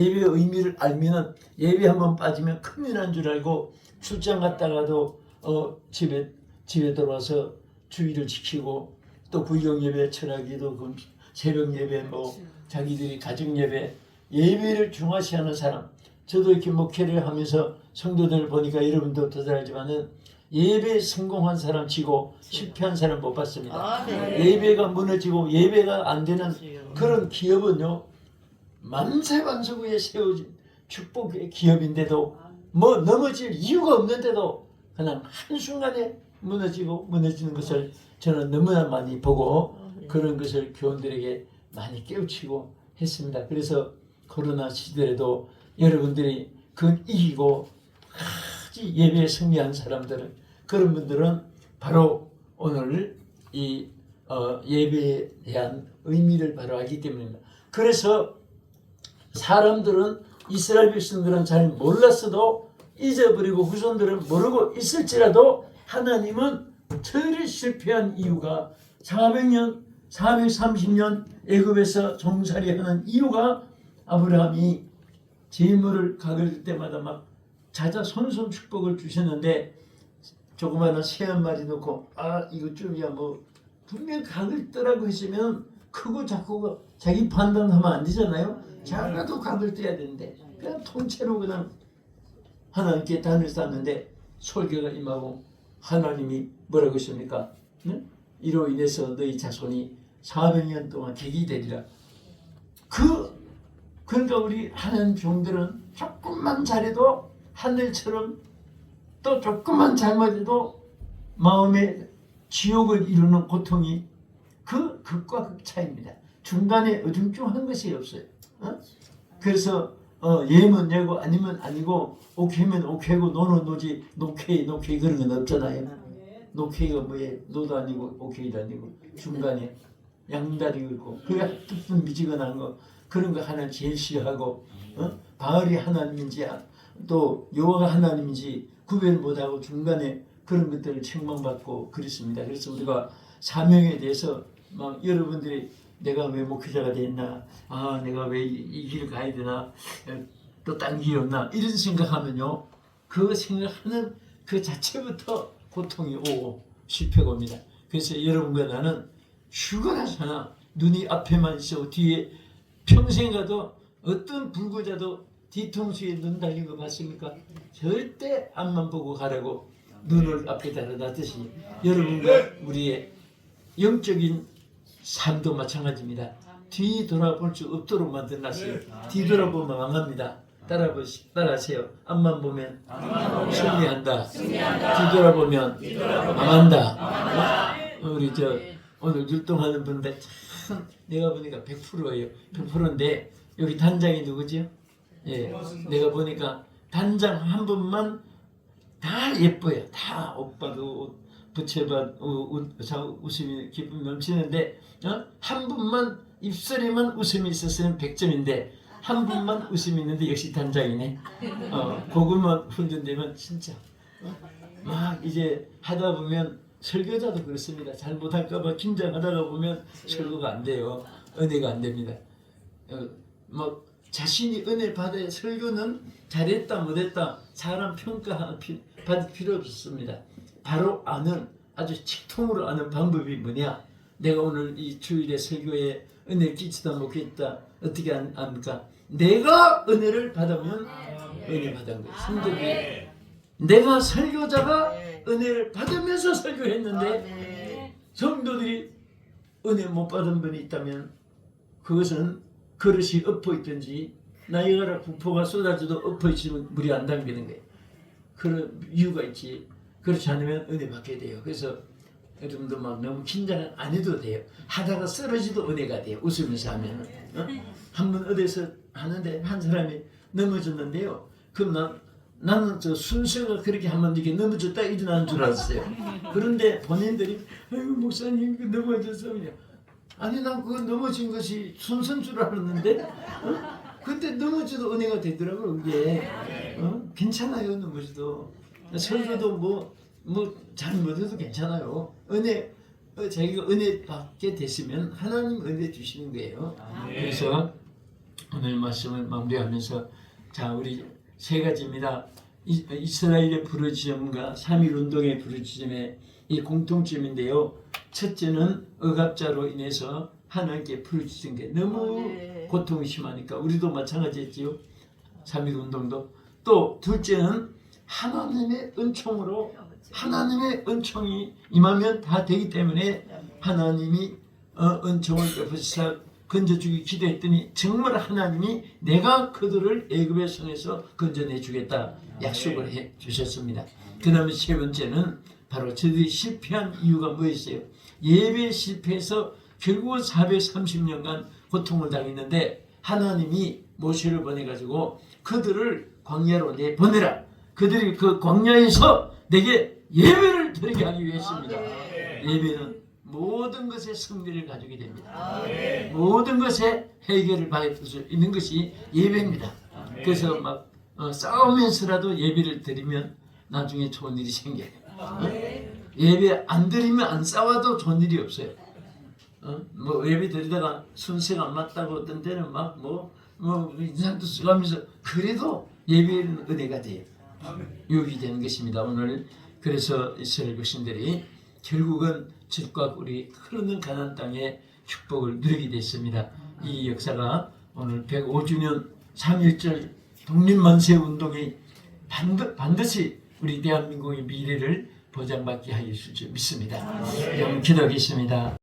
예배의 의미를 알면은 예배 한번 빠지면 큰일 난 줄 알고 출장 갔다가도 어 집에 집에 들어와서 주의를 지키고 또 구경 예배 철학기도 그 새벽 예배 뭐 자기들이 가정 예배 예배를 중화시하는 사람 저도 이렇게 목회를 하면서 성도들을 보니까 여러분도 더 잘 알지만은 예배 성공한 사람 치고 실패한 사람 못 봤습니다. 아, 네. 예배가 무너지고 예배가 안 되는 그런 기업은요 만세반석 위에 세워진 축복의 기업인데도 뭐 넘어질 이유가 없는데도 그냥 한순간에 무너지고 무너지는 것을 저는 너무나 많이 보고 그런 것을 교원들에게 많이 깨우치고 했습니다. 그래서 코로나 시대에도 여러분들이 그 이기고 아주 예배에 승리한 사람들은 그런 분들은 바로 오늘 이 어, 예배에 대한 의미를 바로 알기 때문입니다. 그래서 사람들은 이스라엘 백성들은 잘 몰랐어도 잊어버리고 후손들은 모르고 있을지라도 하나님은 저를 실패한 이유가 400년, 430년 애굽에서 종살이하는 이유가 아브라함이 재물을 가글 때마다 막 자자 손손 축복을 주셨는데 조그마한 새 한 마리 놓고 아 이거 좀이야 뭐 분명 각을 떠라고 했으면 크고 작고가 자기 판단하면 안 되잖아요. 작아도 각을 떠야 되는데 그냥 통째로 그냥 하나님께 단을 쌓는데 설교가 임하고 하나님이 뭐라고 했습니까? 네? 이로 인해서 너희 자손이 400년 동안 객이 되리라. 그 그러니까 우리 하나님 종들은 조금만 잘해도 하늘처럼 또 조금만 잘못해도 마음에 지옥을 이루는 고통이 그 극과 극 차이입니다. 중간에 어중중한 것이 없어요. 어? 그래서 어, 예면 예고 아니면 아니고 오케이면 오케이고 노는 노지 노케이 노케이 그런 건 없잖아요. 노케이가 뭐예요? 노도 아니고 오케이도 아니고 중간에 양다리 있고 그게 뜻분 미지근한 거 그런 거 하나 제일 싫어하고 어? 바알이 하나님인지 또 여호와가 하나님인지 구별 못하고 중간에 그런 것들을 책망받고 그랬습니다. 그래서 우리가 사명에 대해서 막 여러분들이 내가 왜 목회자가 됐나 아 내가 왜 이 길을 가야 되나 또 딴 길이 없나 이런 생각하면요 그 생각하는 그 자체부터 고통이 오고 실패가 옵니다. 그래서 여러분과 나는 죽어나 사나 눈이 앞에만 있어 뒤에 평생 가도 어떤 불구자도 뒤통수에 눈 달린 거 봤습니까? 절대 앞만 보고 가라고 눈을 앞에 달아놨듯이 여러분과 우리의 영적인 삶도 마찬가지입니다. 뒤 돌아볼 수 없도록 만들어놨어요. 뒤 돌아보면 망합니다. 따라보 따라하세요. 앞만 보면 승리한다. 뒤 돌아보면 망한다. 어? 우리 저 오늘 율동하는 분들 참 내가 보니까 100%예요. 100%인데 여기 단장이 누구지요? 예, 내가 보니까 단장 한 분만 다 예뻐요. 다 오빠도 옷, 부채밭 웃, 웃음이 기쁨 넘치는데 어? 한 분만 입술에만 웃음이 있었으면 100점인데 한 분만 웃음이 있는데 역시 단장이네. 어, 그것만 훈련되면 진짜 어? 막 이제 하다 보면 설교자도 그렇습니다. 잘못할까봐 긴장하다가 보면 설교가 안 돼요. 은혜가 안 됩니다. 어, 뭐 자신이 은혜 받아야 설교는 잘했다 못했다 사람 평가 피- 받을 필요 없습니다. 바로 아는 아주 직통으로 아는 방법이 뭐냐? 내가 오늘 이 주일에 설교에 은혜 끼치다 못했다 어떻게 안, 압니까? 내가 은혜를 받으면 은혜 받은 거예요. 성적이 내가 설교자가 은혜를 받으면서 설교했는데 성도들이 은혜 못 받은 분이 있다면 그것은 그릇이 엎어 있든지 나이가라 부포가 쏟아져도 엎어 있으면 물이 안 담기는 거예요. 그런 이유가 있지. 그렇지 않으면 은혜 받게 돼요. 그래서 여러분도 막 너무 긴장 안 해도 돼요. 하다가 쓰러지도 은혜가 돼요. 웃으면서 하면 어? 한번 어디서 하는데 한 사람이 넘어졌는데요. 그럼 난 나는 저 순서가 그렇게 한번 이렇게 넘어졌다 일어나는 줄 알았어요. 그런데 본인들이 아이고 목사님 그 넘어졌어 그냥 아니 난 그거 넘어진 것이 순서인 줄 알았는데 어? 근데 넘어져도 은혜가 되더라고요 그게 어? 괜찮아요 넘어져도 설교도 뭐 뭐 잘 못해도 괜찮아요 은혜 어, 자기가 은혜 받게 됐으면 하나님 은혜 주시는 거예요 그래서 오늘 말씀을 마무리하면서 자 우리 세 가지입니다. 이- 이스라엘의 부르짖음과 3.1 운동의 부르짖음의 이 공통점인데요. 첫째는 억압자로 인해서 하나님께 부르짖은 게 너무 네. 고통이 심하니까 우리도 마찬가지였지요. 3.1 운동도 또 둘째는 하나님의 은총으로 하나님의 은총이 임하면 다 되기 때문에 하나님이 어, 은총을 베푸사 건져주기 기도했더니 정말 하나님이 내가 그들을 애굽의 성에서 건져내 주겠다 약속을 해 주셨습니다. 그 다음에 세 번째는 바로 저들이 실패한 이유가 뭐였어요? 예배 실패해서 결국은 430년간 고통을 당했는데 하나님이 모세를 보내가지고 그들을 광야로 내보내라. 그들이 그 광야에서 내게 예배를 드리게 하기 위해서입니다. 예배는 모든 것의 승리를 가지게 됩니다. 모든 것의 해결을 받을 수 있는 것이 예배입니다. 그래서 막 어, 싸우면서라도 예배를 드리면 나중에 좋은 일이 생겨요. 어? 예배 안 드리면 안 싸워도 좋은 일이 없어요. 어? 뭐 예배 드리다가 순서가 안 맞다고 어떤 때는 막 뭐뭐 인상도 쓰가면서 그래도 예배는 은혜가 돼요. 유익이 되는 것입니다. 오늘 그래서 이스라엘 백성들이 결국은 질과 꿀이 흐르는 가나안 땅의 축복을 누리게 됐습니다. 이 역사가 오늘 105주년 3.1절 독립만세 운동이 반드, 반드시 우리 대한민국의 미래를 보장받게 하실 줄 믿습니다. 여러분 기도하겠습니다.